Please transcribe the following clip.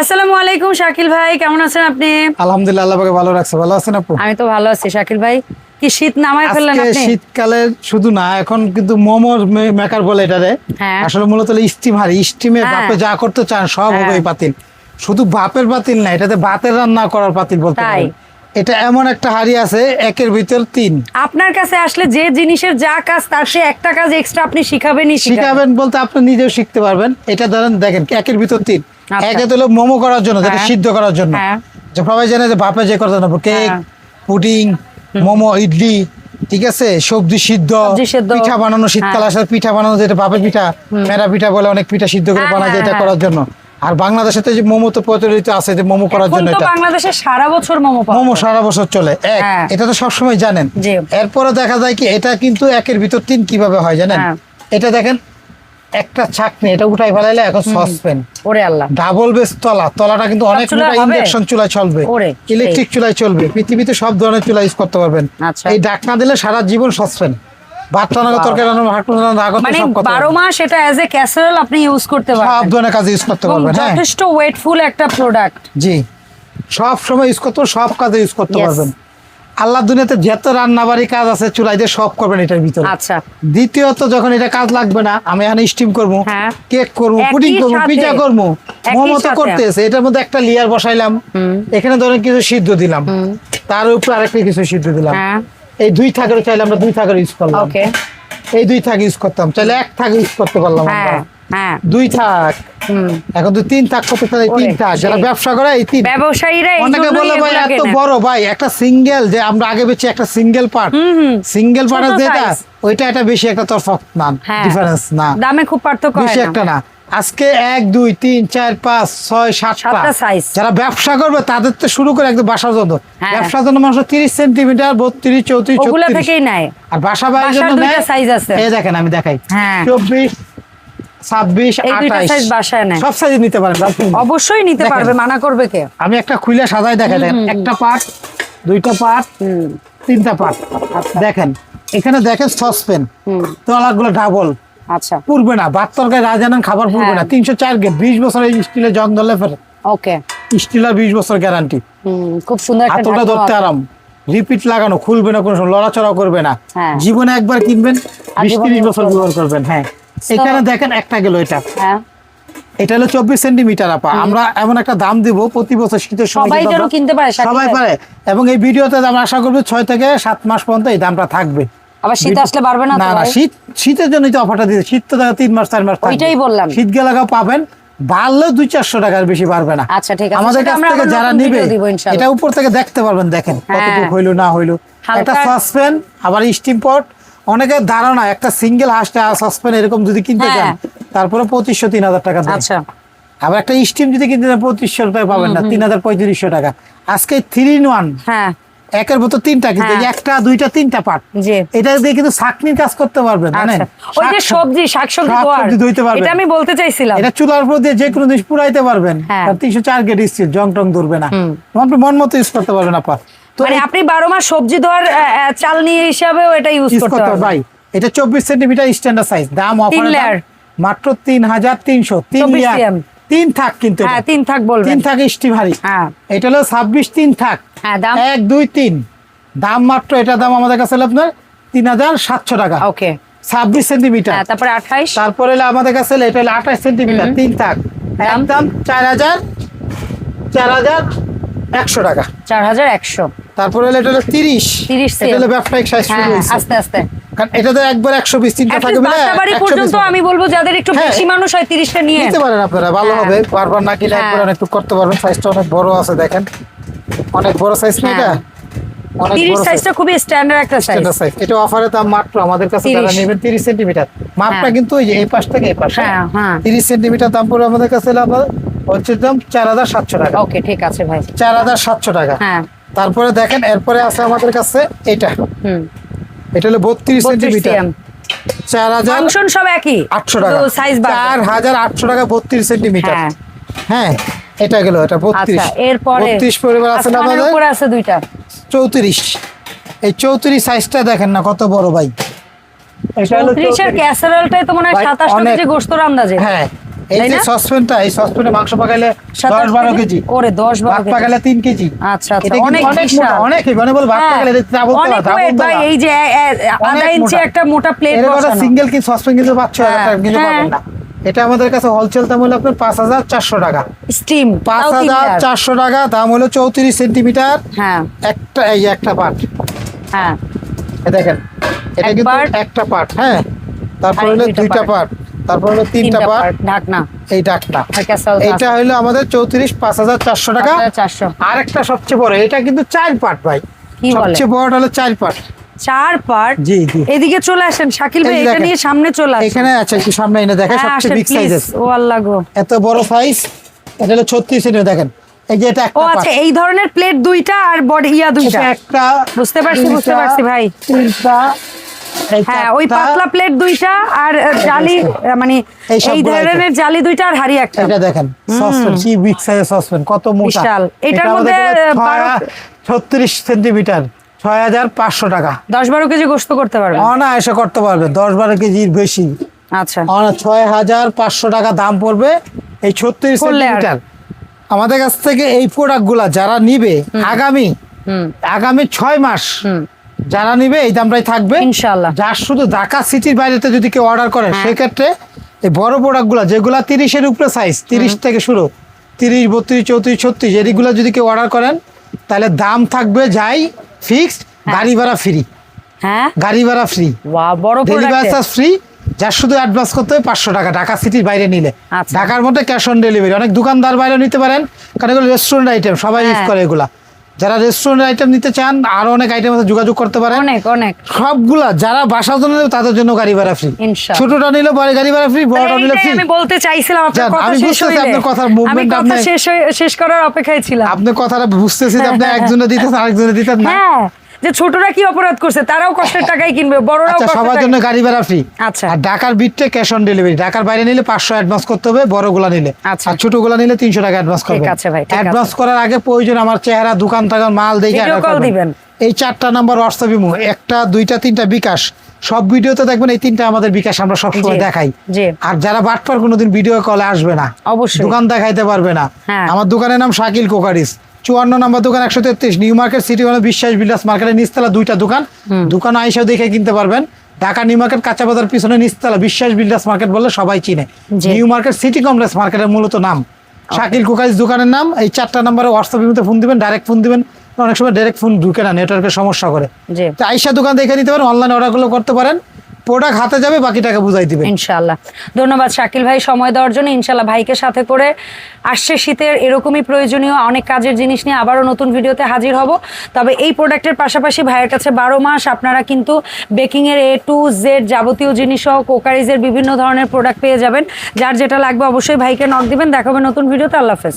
আসসালামু আলাইকুম শাকিল ভাই কেমন আছেন আপনি? আলহামদুলিল্লাহ আল্লাহ ভালো রাখছে। ভালো আছেন আপু? আমি তো ভালো আছি শাকিল ভাই। কি শীত নামাই ফেললেন আপনি? শীতকালে শুধু না এখন কিন্তু মোমোর মেকার বলে এটারে। আসলে মূলত স্টিম হারি স্টিমে। বাপে যা করতে চান সব হবে। এই পাতিল। শুধু বাপের পাতিল না এটাতে ভাতের রান্না করার পাতিল বলতে? পারেন। এটা এমন একটা হাড়ি আছে একের ভিতর তিন। আপনার কাছে আসলে যে জিনিসের যা কাজ তার সে একটা কাজ এক্সট্রা আপনি শিখাবেনই শিখাবেন। শিখাবেন বলতে আপনি নিজেও শিখতে পারবেন। এটা ধরেন দেখেন একের ভিতর তিন। একে হলো মোমো করার জন্য যেটা হ্যাঁ। সিদ্ধ করার জন্য হ্যাঁ। যে সবাই জানে যে বাপে যে কেক হ্যাঁ। পুডিং মোমো ইডলি ঠিক আছে সবজি সিদ্ধ পিঠা বানানো শীতকাল। আসার পিঠা বানানো যেটা পিঠা মেরা পিঠা বলে অনেক পিঠা সিদ্ধ করে বানায় এটা। করার জন্য আর বাংলাদেশে তো যে মোমো তো প্রচলিত আছে যে মোমো করার জন্য তো এটা বাংলাদেশে সারা বছর মোমো মোমো সারা বছর চলে এক। এটা তো সবসময় জানেন এরপরে দেখা যায় কি এটা কিন্তু একের ভিতর তিন কীভাবে হয় জানেন। এটা দেখেন একটা ছাকনি এটা উঠাই ফেলাইলে এখন সসপেন। ওরে আল্লাহ। ডাবল বেস তলা তলাটা কিন্তু অনেক হবে? ইন্ডাকশন চুলায় চলবে। ওরে, ইলেকট্রিক চুলায় চলবে। পৃথিবীতে সব ধরনের চুলা ইউজ করতে পারবেন। আচ্ছা। এই ডাকনা দিলে সারা জীবন সসপেন। ভাত রান্না Wow. তরকারি রান্না ভাত রান্না আগত সব করতে বারো মাস এটা অ্যাজ এ ক্যাসারোল আপনি ইউজ করতে সব ধরনের কাজে ইউজ করতে পারবেন হ্যাঁ। যথেষ্ট ওয়েটফুল একটা প্রোডাক্ট জি। সব সময় ইউজ করতে সব কাজে ইউজ করতে পারবেন। আল্লাহ দুনিয়াতে যত রান্নাবাড়ি কাজ আছে চুলাই দিয়ে সব করবেন এটার ভিতরে। আচ্ছা। দ্বিতীয়ত যখন এটা কাজ লাগবে না আমি এখানে স্টিম করব হ্যাঁ। কেক করব পুডিং করব। পিজা করব একই মোমো তো সাথে। করতেছে। এটার মধ্যে একটা লেয়ার বসাইলাম। এখানে ধরেন কিছু সিদ্ধ দিলাম। তার উপর আরেকটা কিছু সিদ্ধ দিলাম। হ্যাঁ। এই দুই থাকের চাইলে আমরা দুই থাকের ইউজ করলাম। ওকে এই দুই থাক ইউজ করতাম। চাইলে এক থাক ইউজ করতে পারলাম হ্যাঁ আমরা হ্যাঁ। দুই থাক। এখন তো তিন থাক তিন থাক যারা ব্যবসা করে এই তিন ব্যবসায়ীরা অনেকে বলে ভাই এত বড় ভাই একটা সিঙ্গেল যে আমরা আগে বেচি একটা সিঙ্গেল পার্ট। সিঙ্গেল যেটা ওইটা এটা বেশি একটা না হ্যাঁ। ডিফারেন্স না। দামে খুব পার্থক্য বেশি একটা না। আজকে এক দুই তিন চার পাঁচ ছয় সাতটা যারা ব্যবসা করবে তাদের তো শুরু করে একদম বাসার জন্য। হ্যাঁ। ব্যবসার জন্য মানুষ তিরিশ সেন্টিমিটার বত্রিশ চৌত্রিশ থেকেই নেয়। আর বাসা বাড়ির জন্য। এই দেখেন আমি দেখাই। হ্যাঁ। চব্বিশ ছাব্বিশ এই দুইটা আঠাইশ। size বাসায় নেয়। সব সাইজ নিতে পারেন অবশ্যই নিতে পারবে মানা করবে কে? আমি একটা খুলে সাজাই দেখাই দেখেন একটা পার্ট দুইটা পার্ট তিনটা পার্ট দেখেন এখানে দেখেন সসপেন তলাগুলো ডাবল আচ্ছা। পুরবে না ভাত তরকারি রাজানান খাবার পুরবে হ্যাঁ। না তিনশো চার গেট বিশ বছর এই স্টিলের জং ধরলে ফেরে। ওকে। স্টিলের বিশ বছর গ্যারান্টি খুব সুন্দর হাতটা ধরতে আরাম। রিপিট লাগানো খুলবে না কোনো লড়াচড়া করবে না। হ্যাঁ। জীবনে একবার কিনবেন বিশ তিরিশ বছর করবেন। ব্যবহার করবেন হ্যাঁ। এখানে দেখেন একটা গেল এটা। হ্যাঁ। এটা হলো চব্বিশ সেন্টিমিটার আপা। আমরা এমন একটা দাম দিব প্রতি বছর শীতের সময় সবাই পারে, সবাই পারে। এবং এই ভিডিওতে আমরা আশা করব ছয় থেকে সাত মাস পর্যন্ত এই দামটা থাকবে। আবার শীত আসলে বাড়বে না না না শীত শীতের জন্যই তো অফারটা দিতে শীত তো তিন মাস চার মাস ওইটাই বললাম। শীত গেলাকা পাবেন বাড়লেও দুই চারশো টাকার বেশি বাড়বে না। আচ্ছা, ঠিক আছে। আমাদের কাছ থেকে যারা নিবে। এটা উপর থেকে দেখতে পারবেন দেখেন হ্যাঁ। কতটুকু হইল না হইল। একটা আবার স্টিম পট অনেকের ধারণা একটা সিঙ্গেল হাঁসটা সাসপেন এরকম যদি কিনতে চান হ্যাঁ। তারপরে পঁচিশশো তিন হাজার টাকা আচ্ছা। আবার একটা স্টিম যদি কিনতে চান পঁচিশশো টাকা পাবেন না তিন হাজার পঁয়ত্রিশশো টাকা। আজকে থ্রি ইন ওয়ান হ্যাঁ। একের মতো তিনটা কিন্তু হ্যাঁ। একটা দুইটা তিনটা পার্ট জি। এটা দিয়ে কিন্তু চাকনির কাজ করতে পারবেন জানেন? আচ্ছা ওই যে সবজি শাকসবজি ধুইতে পারবেন। এটা আমি বলতে চাইছিলাম। এটা চুলার উপর দিয়ে যে কোনো জিনিস পুরাইতে পারবেন। হ্যাঁ। আর তিনশো চার গেট স্টিল জং টং ধরবে না। আপনি মন মতো ইউজ করতে পারবেন আপা। তো মানে আপনি বারো মাস সবজি আহ, চালনি হিসাবেও এটা ইউজ করতে পারবেন। ভাই। এটা চব্বিশ সেন্টিমিটার স্ট্যান্ডার্ড সাইজ দাম অফার। মাত্র তিন হাজার তিনশো। তিন 24 থাক কিন্তু হ্যাঁ তিন থাক বলবেন। তিন থাক স্টিম হারি হ্যাঁ। এটা হলো ছাব্বিশ তিন থাক। হ্যাঁ দাম এক দুই তিন। দাম মাত্র এটা দাম আমাদের কাছে হলো আপনার তিন হাজার সাতশো টাকা। ওকে। ছাব্বিশ সেন্টিমিটার। হ্যাঁ তারপরে আঠাইশ। তারপরে হলো আমাদের কাছে এটা হলো আঠাশ সেন্টিমিটার। তিন থাক। দাম? একদম চার হাজার চার হাজার একশো টাকা। চার হাজার একশো। তারপরে হলো এটা হলো তিরিশ। 30 এটা হলো ব্যবসায়িক সাইজ শুরু হ্যাঁ হয়েছে আস্তে আস্তে। কারণ এটা তো একবার একশো বিশ তিনটা At থাকে বলে 120 পর্যন্ত আমি বলব যাদের একটু হ্যাঁ। বেশি মানুষ হয় তিরিশটা নিয়ে নিতে পারেন আপনারা ভালো হ্যাঁ। হবে। বারবার না কিনে হ্যাঁ। একবার একটু করতে পারবেন সাইজটা অনেক বড় আছে দেখেন। অনেক বড় সাইজ না এটা? বড় সাইজটা খুবই স্ট্যান্ডার্ড একটা সাইজ এটা অফারে দাম মাত্র আমাদের কাছে যারা নেবেন মাপটা। কিন্তু ওই যে এই পাশ থেকে এই পাশ। হ্যাঁ হ্যাঁ। দাম আমাদের কাছে হচ্ছে দাম চার হাজার সাতশো টাকা। ওকে ঠিক আছে ভাই। চার হাজার সাতশো টাকা। হ্যাঁ। তারপরে দেখেন এরপরে আছে আমাদের কাছে এটা। এটা হলো বত্রিশ সেন্টিমিটার। চার হাজার সব একই আটশো টাকা। সাইজ চার হাজার আটশো টাকা বত্রিশ সেন্টিমিটার। হ্যাঁ। হ্যাঁ এটা গেল এটা বত্রিশ। আচ্ছা এরপরে বত্রিশ পরিবার আছে না আমাদের? আছে দুইটা। চৌত্রিশ। এই চৌত্রিশ সাইজটা দেখেন না কত বড় ভাই। এটা হলো চৌত্রিশের 34 ক্যাসারোলটাই তো মনে হয় অনেক- কেজি গোস্তর আন্দাজে। হ্যাঁ। এই যে সসপ্যানটা এই সসপ্যানে মাংস পাকাইলে কেজি? ওরে কেজি। পাকাইলে তিন কেজি। আচ্ছা আচ্ছা অনেক। মানে বলে ভাত হ্যাঁ, পাকাইলে এটা বলতে অনেক পারো, তা weight বলতে ভাই এই যে এ- এ- আধা ইঞ্চি একটা মোটা প্লেট বসানো। সিঙ্গেল কি সসপ্যান কিন্তু হ্যাঁ, কিন্তু হ্যাঁ। পাবেন না। এটা আমাদের কাছে হোলসেল দাম হলো আপনার পাঁচ হাজার চারশো টাকা। স্টিম পাঁচ হাজার চারশো টাকা দাম হলো চৌত্রিশ সেন্টিমিটার। হ্যাঁ। একটা এই একটা পার্ট হ্যাঁ। দেখেন এটা কিন্তু একটা পার্ট হ্যাঁ। তারপর হলো দুইটা দুইটা পার্ট তারপর হলো তিনটা পার্ট ঢাকনা। এই ক্যাসাল এটা হলো আমাদের চৌত্রিশ পাঁচ হাজার চারশো টাকা। চারশো। আর একটা সবচেয়ে বড় এটা কিন্তু চার পার্ট ভাই। সবচেয়ে বড় হলো চার পার্ট চার পার্ট জি জি। এদিকে চলে আসেন শাকিল ভাই এটা নিয়ে সামনে চলে আসেন। এখানে আছে একটু সামনে এনে দেখেন হ্যাঁ সবচেয়ে বিগ প্লিজ ও আল্লাহ গো। এত বড় সাইজ এটা হলো ছত্রিশ সেন্টিমিটার দেখেন। এই যে এটা ও একটা পার্ট আচ্ছা এই ধরনের প্লেট দুইটা আর বডি ইয়া দুইটা। একটা বুঝতে পারছি, বুঝতে পারছি ভাই। তিনটা হ্যাঁ ওই পাতলা প্লেট দুইটা আর জালি মানে এই ধরনের জালি দুইটা আর হাড়ি একটা। এটা দেখেন সসপেন কি বিগ সাইজের সসপেন কত মোটা। এটার মধ্যে, বলে আহ, ছয়- বারো- ছত্রিশ সেন্টিমিটার ছয় হাজার পাঁচশো টাকা। দশ বারো কেজি গোস্ত করতে পারবেন। অনায়াসে করতে পারবে দশ বারো কেজির বেশি। আচ্ছা। ছয় হাজার পাঁচশো টাকা দাম পড়বে এই ছত্রিশ সেন্টিমিটার আমাদের কাছ থেকে এই প্রোডাক্টগুলা যারা নিবে আগামী আগামী ছয় মাস যারা নিবে এই দামটাই থাকবে। ইনশাআল্লাহ। যার শুধু ঢাকা সিটির বাইরেতে যদি কেউ অর্ডার করে হ্যাঁ। সেক্ষেত্রে এই বড় প্রোডাক্টগুলা যেগুলা তিরিশের উপরে সাইজ তিরিশ থেকে শুরু তিরিশ বত্রিশ চৌত্রিশ ছত্রিশ এদিকগুলো যদি কেউ অর্ডার করেন তাহলে দাম থাকবে যাই ফিক্সড গাড়ি ভাড়া ফ্রি হ্যাঁ। গাড়ি ভাড়া ফ্রি ওয়া বড় ডেলিভারি চার্জ ফ্রি যার শুধু অ্যাডভান্স করতে হবে পাঁচশো টাকা ঢাকা সিটির বাইরে নিলে। আচ্ছা। ঢাকার মধ্যে ক্যাশ অন ডেলিভারি অনেক দোকানদার বাইরে নিতে পারেন। কারণ এগুলো রেস্টুরেন্ট আইটেম সবাই ইউজ হ্যাঁ। করে এগুলা। যারা রেস্টুরেন্ট আইটেম নিতে চান আরও অনেক আইটেম আছে যোগাযোগ করতে পারেন। অনেক অনেক। সবগুলা যারা বাসা জন্য তাদের জন্য গাড়ি ভাড়া ফ্রি ইনশাআল্লাহ। ছোটটা নিলে বড় গাড়ি ভাড়া ফ্রি বড়টা নিলে ফ্রি আমি বলতে চাইছিলাম আপনার কথা আমি বুঝতে বুঝতেছি আপনার কথার মুভমেন্ট আপনি কথা শেষ শেষ করার অপেক্ষায় ছিলাম। আপনি কথাটা বুঝতেছি যে আপনি একজনে দিতেছেন আরেকজনে দিতে না। হ্যাঁ। যে ছোটরা কি অপরাধ করছে তারাও কষ্টের টাকাই কিনবে বড়রাও আচ্ছা সবার জন্য গাড়ি ভাড়া ফ্রি আচ্ছা। আর ঢাকার বিটে ক্যাশ অন ডেলিভারি ঢাকার বাইরে নিলে পাঁচশো অ্যাডভান্স করতে হবে বড়গুলা নিলে আচ্ছা। আর ছোটগুলা নিলে তিনশো টাকা অ্যাডভান্স করবে ঠিক আছে ভাই, অ্যাডভান্স করার আগে প্রয়োজন আমার চেহারা দোকান টাকার মাল দেখে order call করবেন। দিবেন। এই চারটা নাম্বার হোয়াটসঅ্যাপ ইমো একটা দুইটা তিনটা বিকাশ সব ভিডিওতে দেখবেন এই তিনটা আমাদের বিকাশ আমরা সবসময় জি, দেখাই জি। আর যারা বাটপার কোনোদিন ভিডিও কলে আসবে না অবশ্যই। দোকান দেখাইতে পারবে না হ্যাঁ। আমার দোকানের নাম শাকিল কোকারিস চুয়ান্ন নম্বর দোকান একশো তেত্রিশ। নিউ মার্কেট সিটি মানে বিশ্বাস বিলাস মার্কেটের নিচতলা দুইটা দোকান। দোকান আইসাও দেখে কিনতে পারবেন। ঢাকা নিউ মার্কেট কাঁচা বাজার পিছনে নিচতলা বিশ্বাস বিল্ডার্স মার্কেট বললে সবাই চিনে। নিউ মার্কেট সিটি কমপ্লেক্স মার্কেটের মূলত নাম। শাকিল কোকারিস দোকানের নাম। এই চারটা নাম্বারে হোয়াটসঅ্যাপ ফোন দিবেন ডাইরেক্ট ফোন দিবেন। অনেক সময় ডাইরেক্ট ফোন ঢুকে না নেটওয়ার্কের সমস্যা করে। আইসা দোকান দেখে নিতে পারেন অনলাইন অর্ডারগুলো করতে পারেন। প্রোডাক্ট হাতে যাবে বাকি টাকা বুঝাই দিবে। ইনশাল্লাহ ধন্যবাদ শাকিল ভাই, সময় দেওয়ার জন্য। ইনশাল্লাহ ভাইকে সাথে করে আসছে শীতের এরকমই প্রয়োজনীয় অনেক কাজের জিনিস নিয়ে আবারও নতুন ভিডিওতে হাজির হব। তবে এই প্রোডাক্টের পাশাপাশি ভাইয়ের কাছে বারো মাস আপনারা কিন্তু বেকিংয়ের এ টু জেড যাবতীয় জিনিস সহ কোকারিজের বিভিন্ন ধরনের প্রোডাক্ট পেয়ে যাবেন। যার যেটা লাগবে অবশ্যই ভাইকে নক দিবেন। দেখাবে নতুন ভিডিওতে। আল্লাহ হাফেজ।